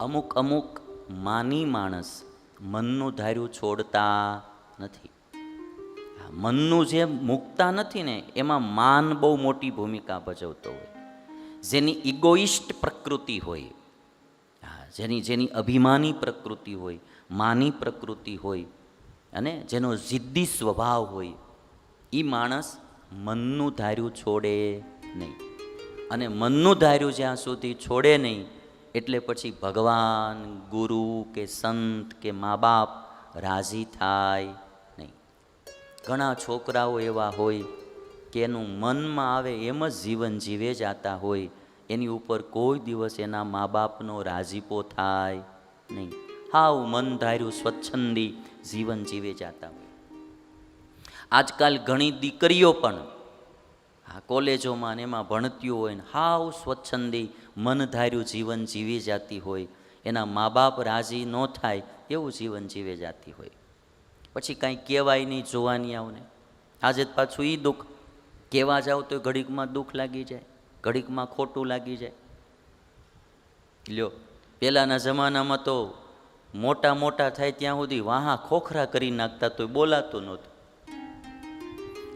અમુક અમુક માની માણસ મનનું ધાર્યું છોડતા નથી. મનનું જે મૂકતા નથી ને, એમાં માન બહુ મોટી ભૂમિકા ભજવતો હોય. જેની ઇગોઇસ્ટ પ્રકૃતિ હોય હા જેની જેની અભિમાની પ્રકૃતિ હોય, માની પ્રકૃતિ હોય, અને જેનો જિદ્દી સ્વભાવ હોય એ માણસ મનનું ધાર્યું છોડે નહીં. અને મનનું ધાર્યું જ્યાં સુધી છોડે નહીં એટલે પછી ભગવાન, ગુરુ કે સંત કે મા બાપ રાજી થાય નહીં. ઘણા છોકરાઓ એવા હોય કે એનું મનમાં આવે એમ જ જીવન જીવે જાતા હોય, એની ઉપર કોઈ દિવસ એના મા બાપનો રાજીપો થાય નહીં. હાવ મન ધાર્યું સ્વચ્છંદી જીવન જીવે જાતા હોય. આજકાલ ઘણી દીકરીઓ પણ આ કોલેજોમાં ને એમાં ભણત્યું હોય ને હાવ સ્વચ્છંદી મનધાર્યું જીવન જીવી જાતી હોય. એના મા બાપ રાજી ન થાય એવું જીવન જીવે જાતી હોય. પછી કાંઈ કહેવાય નહીં જોવાની આવને. આજે જ પાછું એ દુઃખ. કહેવા જાવ તો ઘડીકમાં દુઃખ લાગી જાય, ઘડીકમાં ખોટું લાગી જાય. લ્યો, પહેલાંના જમાનામાં તો મોટા મોટા થાય ત્યાં સુધી વાહા ખોખરા કરી નાખતા તોય બોલાતું નહોતું.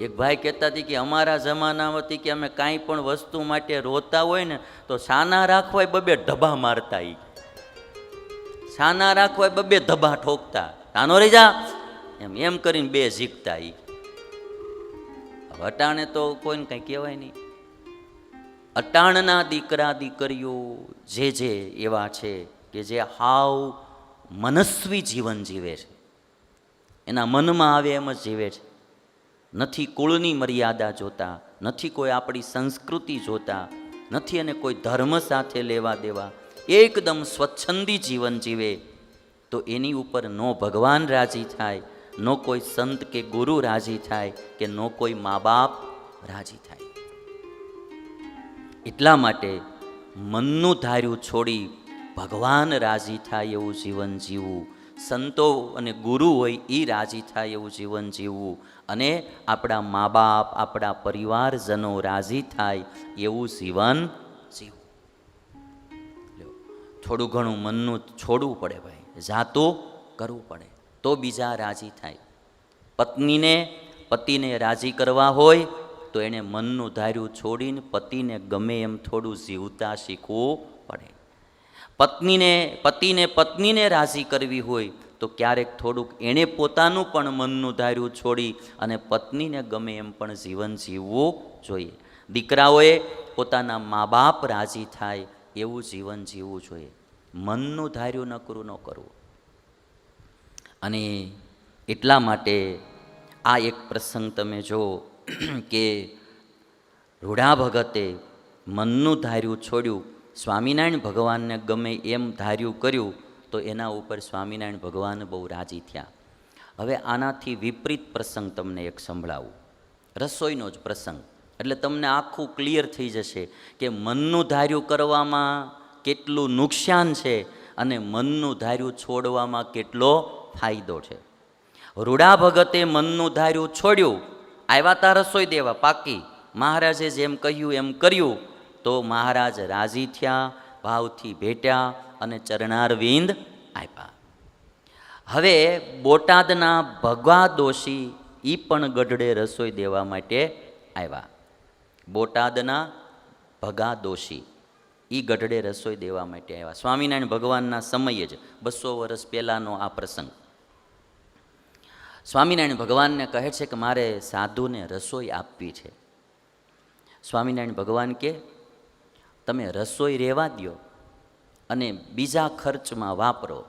એક ભાઈ કહેતા હતી કે અમારા જમાનામાંથી કે અમે કાંઈ પણ વસ્તુ માટે રોતા હોય ને, તો સાના રાખવાય બબે ઢબા મારતા ઈ. સાના રાખવાય બબે ધબા ઠોકતા. તાનો રહી જા એમ એમ કરીને બે ઝીકતા હવે અટાણે તો કોઈને કંઈ કહેવાય નહીં. અટાણના દીકરા દીકરીઓ જે જે એવા છે કે જે હાવ મનસ્વી જીવન જીવે છે. એના મનમાં આવે એમ જ જીવે છે. નથી કુળની મર્યાદા જોતા, નથી કોઈ આપણી સંસ્કૃતિ જોતા, નથી એને કોઈ ધર્મ સાથે લેવા દેવા, એકદમ સ્વચ્છંદી જીવન જીવે, તો એની ઉપર નો ભગવાન રાજી થાય, નો કોઈ સંત કે ગુરુ રાજી થાય, કે નો કોઈ મા બાપ રાજી થાય. એટલા માટે મનનું ધાર્યું છોડી ભગવાન રાજી થાય એવું જીવન જીવવું સંતો અને ગુરુ હોય એ રાજી થાય એવું જીવન જીવવું અને આપણા મા બાપ આપણા પરિવારજનો રાજી થાય એવું જીવન જીવવું. થોડું ઘણું મનનું છોડવું પડે ભાઈ જાતું કરવું પડે, તો બીજા રાજી થાય. પત્નીને, પતિને રાજી કરવા હોય તો એણે મનનું ધાર્યું છોડીને પતિને ગમે એમ થોડું જીવતા શીખવું પડે. પત્નીને, પતિને, પત્નીને રાજી કરવી હોય તો ક્યારેક થોડુંક એણે પોતાનું પણ મનનું ધાર્યું છોડી અને પત્નીને ગમે એમ પણ જીવન જીવવું જોઈએ. દીકરાઓએ પોતાના મા બાપ રાજી થાય એવું જીવન જીવવું જોઈએ. મનનું ધાર્યું નકરું ન કરવું. અને એટલા માટે આ એક પ્રસંગ તમે જો કે રૂઢા ભગતે મનનું ધાર્યું છોડ્યું સ્વામિનારાયણ ભગવાનને ગમે એમ ધાર્યું કર્યું, તો એના ઉપર સ્વામિનારાયણ ભગવાન બહુ રાજી થયા. હવે આનાથી વિપરીત પ્રસંગ તમને એક સંભળાવું. રસોઈનો જ પ્રસંગ. એટલે તમને આખું ક્લિયર થઈ જશે કે મનનું ધાર્યું કરવામાં કેટલું નુકસાન છે અને મનનું ધાર્યું છોડવામાં કેટલો ફાયદો છે. રૂડા ભગતે મનનું ધાર્યું છોડ્યું. આવ્યા તા રસોઈ દેવા પાકી મહારાજે જેમ કહ્યું એમ કર્યું. તો મહારાજ રાજી થયા, ભાવથી ભેટ્યા અને ચરણારવિંદ આપ્યા. હવે બોટાદના ભગવા દોશી એ પણ ગઢડે રસોઈ દેવા માટે આવ્યા. બોટાદના ભગા દોશી એ ગઢડે રસોઈ દેવા માટે આવ્યા. સ્વામિનારાયણ ભગવાનના સમયે જ બસો વર્ષ પહેલાંનો આ પ્રસંગ. સ્વામિનારાયણ ભગવાનને કહે છે કે મારે સાધુને રસોઈ આપવી છે. સ્વામિનારાયણ ભગવાન કે તમે રસોઈ રહેવા દ્યો અને બીજા ખર્ચમાં વાપરો.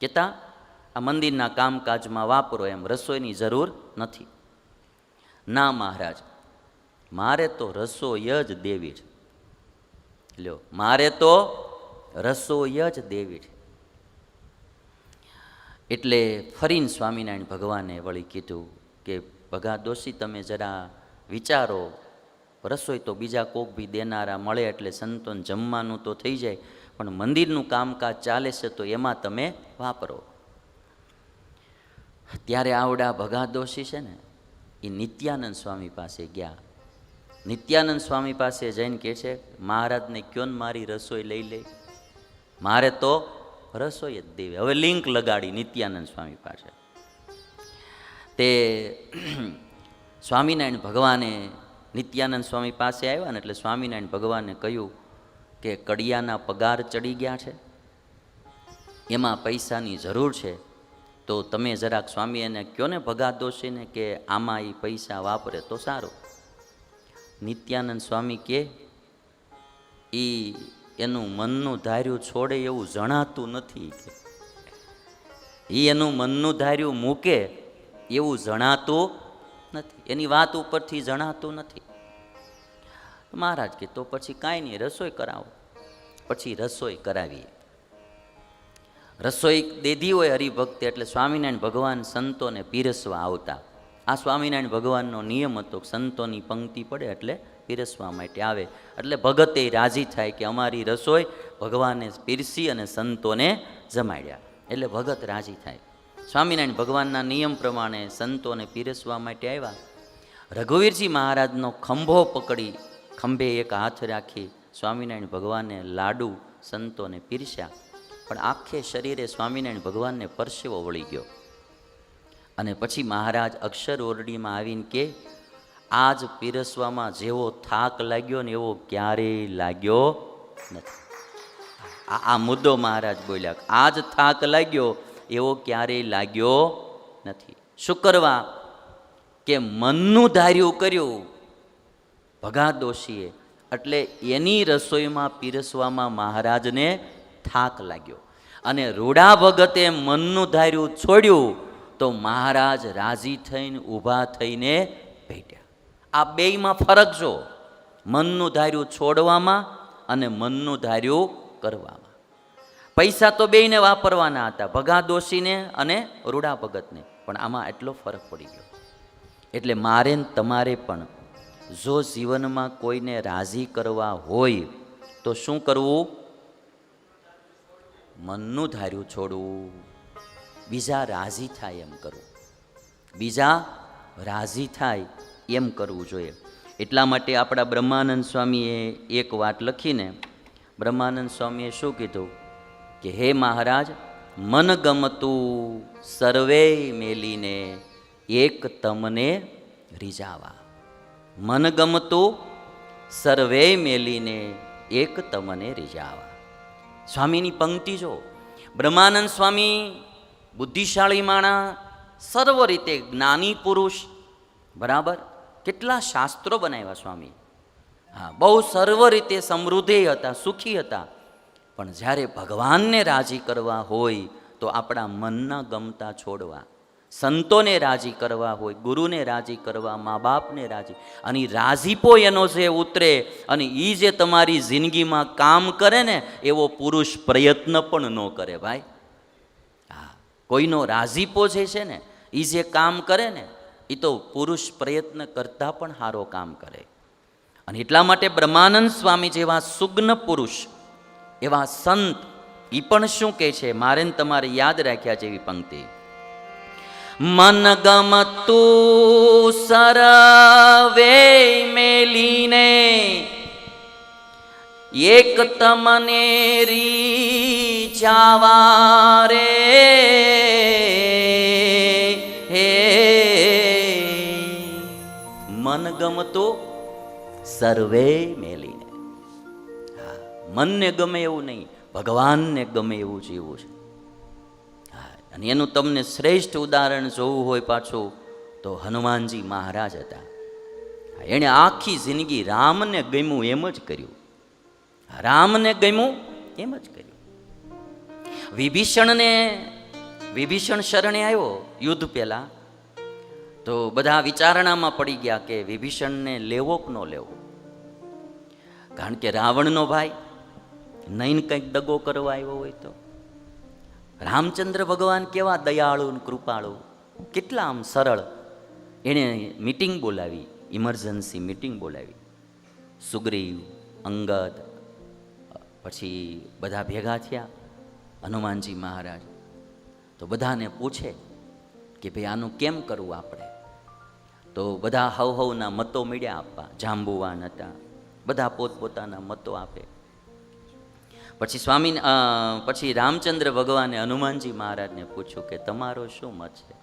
કેતા, આ મંદિરના કામકાજમાં વાપરો એમ રસોઈની જરૂર નથી. ના મહારાજ, મારે તો રસોઈ જ દેવી છે. લ્યો, મારે તો રસોઈ જ દેવી છે. એટલે ફરીને સ્વામિનારાયણ ભગવાને વળી કીધું કે, ભગા દોશી, તમે જરા વિચારો રસોઈ તો બીજા કોક બી દેનારા મળે એટલે સંતોન જમવાનું તો થઈ જાય, પણ મંદિરનું કામકાજ ચાલે છે તો એમાં તમે વાપરો. ત્યારે આવડા ભગા દોશી છે ને એ નિત્યાનંદ સ્વામી પાસે ગયા. નિત્યાનંદ સ્વામી પાસે જઈને કહે છે, મહારાજને ક્યોન મારી રસોઈ લઈ લે? મારે તો રસોઈ જ દેવી. હવે લિંક લગાડી નિત્યાનંદ સ્વામી પાસે. તે સ્વામિનારાયણ ભગવાને નિત્યાનંદ સ્વામી પાસે આવ્યા ને એટલે સ્વામિનારાયણ ભગવાને કહ્યું કે કડિયાના પગાર ચડી ગયા છે, એમાં પૈસાની જરૂર છે, તો તમે જરાક સ્વામી એને કયો ને ભગા દોષીને કે આમાં એ પૈસા વાપરે તો સારું. નિત્યાનંદ સ્વામી કે એ એનું મનનું ધાર્યું છોડે એવું જણાતું નથી કે. એ એનું મનનું ધાર્યું મૂકે એવું જણાતું નથી. એની વાત ઉપરથી જણાતું નથી. મહારાજ કે, તો પછી કાંઈ નહીં, રસોઈ કરાવો. પછી રસોઈ કરાવીએ. રસોઈ દેધી હોય હરિભક્તિ, એટલે સ્વામિનારાયણ ભગવાન સંતોને પીરસવા આવતા. આ સ્વામિનારાયણ ભગવાનનો નિયમ હતો સંતોની પંક્તિ પડે એટલે પીરસવા માટે આવે. એટલે ભગતે રાજી થાય કે અમારી રસોઈ ભગવાને પીરસી અને સંતોને જમાડ્યા. એટલે ભગત રાજી થાય. સ્વામિનારાયણ ભગવાનના નિયમ પ્રમાણે સંતોને પીરસવા માટે આવ્યા. રઘુવીરજી મહારાજનો ખંભો પકડી ખંભે એક હાથ રાખી સ્વામિનારાયણ ભગવાને લાડુ સંતોને પીરસ્યા. પણ આખે શરીરે સ્વામિનારાયણ ભગવાનને પરસેવો વળી ગયો. અને પછી મહારાજ અક્ષર ઓરડીમાં આવીને કે, આજ પીરસવામાં જેવો થાક લાગ્યો ને એવો ક્યારેય લાગ્યો નથી. આ મુદ્દો મહારાજ બોલ્યા આજ થાક લાગ્યો એવો ક્યારેય લાગ્યો નથી. શું કરવા? કે મનનું ધાર્યું કર્યું. ભગા દોશીએ એટલે એની રસોઈમાં પીરસવામાં મહારાજને થાક લાગ્યો. અને રૂડા ભગતે મનનું ધાર્યું છોડ્યું, તો મહારાજ રાજી થઈને ઊભા થઈને ભેટ્યા. આ બેયમાં ફરક જો. મનનું ધાર્યું છોડવામાં અને મનનું ધાર્યું કરવામાં. પૈસા તો બેયને વાપરવાના હતા, ભગા દોશીને અને રૂડા ભગતને. પણ આમાં એટલો ફરક પડી ગયો. એટલે મારે ને તમારે પણ જો જીવનમાં કોઈને રાજી કરવા હોય, તો શું કરવું? મનનું ધાર્યું છોડવું. બીજા રાજી થાય એમ કરવું. બીજા રાજી થાય એમ કરવું જોઈએ. એટલા માટે આપણા બ્રહ્માનંદ સ્વામીએ એક વાત લખીને, બ્રહ્માનંદ સ્વામીએ શું કીધું? કે હે મહારાજ, મન ગમતું સર્વે મેલીને એક તમને રીઝાવા. મન ગમતું સર્વે મેલીને એક તમને રીઝાવા. સ્વામીની પંક્તિ જો, બ્રહ્માનંદ સ્વામી બુદ્ધિશાળી માણા, સર્વ રીતે જ્ઞાની પુરુષ, બરાબર? કેટલા શાસ્ત્રો બનાવ્યા સ્વામી? હા, બહુ સર્વ રીતે સમૃદ્ધિ હતા, સુખી હતા. પણ જ્યારે ભગવાનને રાજી કરવા હોય તો આપણા મનના ગમતા છોડવા. સંતોને રાજી કરવા હોય, ગુરુને રાજી કરવા મા બાપને રાજી. અને રાજીપો એનો જે ઉતરે અને એ જે તમારી જિંદગીમાં કામ કરે ને, એવો પુરુષ પ્રયત્ન પણ ન કરે ભાઈ. હા, કોઈનો રાજીપો જે છે ને એ જે કામ કરે ને એ તો પુરુષ પ્રયત્ન કરતાં પણ સારો કામ કરે. અને એટલા માટે બ્રહ્માનંદ સ્વામી જેવા સુગ્ન પુરુષ એવા સંત એ પણ શું કહે છે? મારે તમારે યાદ રાખ્યા છે એવી પંક્તિ. મન ગમતું સરવે મેલીને, એક તમને રીચાવા રે હે. મન ગમતું સર્વે મેલીને. મનને ગમે એવું નહીં, ભગવાનને ગમે એવું જીવવું છે. અને એનું તમને શ્રેષ્ઠ ઉદાહરણ જોવું હોય પાછું, તો હનુમાનજી મહારાજ હતા. એણે આખી જિંદગી રામને ગમ્યું એમ જ કર્યું. રામને ગમ્યું એમ જ કર્યું. વિભીષણને, વિભીષણ શરણે આવ્યો યુદ્ધ પહેલા. તો બધા વિચારણામાં પડી ગયા કે વિભીષણને લેવો કે ન લેવો? કારણ કે રાવણનો ભાઈ નહીં કંઈક દગો કરવા આવ્યો હોય તો? રામચંદ્ર ભગવાન કેવા દયાળુ કૃપાળુ? કેટલા આમ સરળ. એણે મીટિંગ બોલાવી, ઇમરજન્સી મીટિંગ બોલાવી. સુગ્રીવ, અંગદ, પછી બધા ભેગા થયા, હનુમાનજી મહારાજ. તો બધાને પૂછે કે ભાઈ આનું કેમ કરવું આપણે? તો બધા હવ હવના મતો મળ્યા આપવા, જાંબુવાન હતા. બધા પોતપોતાના મતો આપે. પછી સ્વામી પછી રામચંદ્ર ભગવાને હનુમાનજી મહારાજને પૂછ્યું કે તમારો શું મત છે?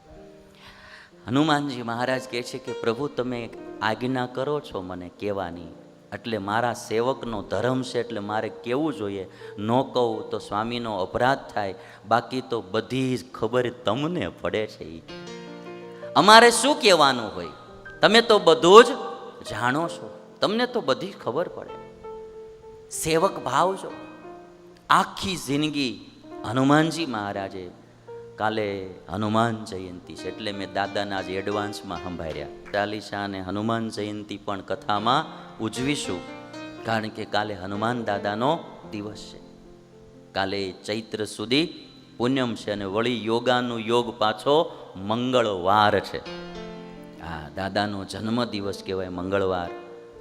હનુમાનજી મહારાજ કહે છે કે, પ્રભુ, તમે આજ્ઞા કરો છો મને કહેવાની, એટલે મારા સેવકનો ધર્મ છે, એટલે મારે કેવું જોઈએ. ન કહું તો સ્વામીનો અપરાધ થાય, બાકી તો બધી જ ખબર તમને પડે છે. અમારે શું કહેવાનું હોય? તમે તો બધું જ જાણો છો. તમને તો બધી ખબર પડે. સેવક ભાવ છો. આખી જિંદગી હનુમાનજી મહારાજે કાલે હનુમાન જયંતી છે. એટલે મેં દાદાના જ એડવાન્સમાં સંભાળ્યા. ચાલીસા અને હનુમાન જયંતી પણ કથામાં ઉજવીશું. કારણ કે કાલે હનુમાન દાદાનો દિવસ છે. કાલે ચૈત્ર સુધી પુણ્યમ છે અને વળી યોગાનું યોગ પાછો મંગળવાર છે. હા દાદાનો જન્મ દિવસ કહેવાય મંગળવાર.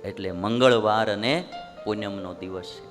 એટલે મંગળવાર અને પુણ્યમનો દિવસ છે.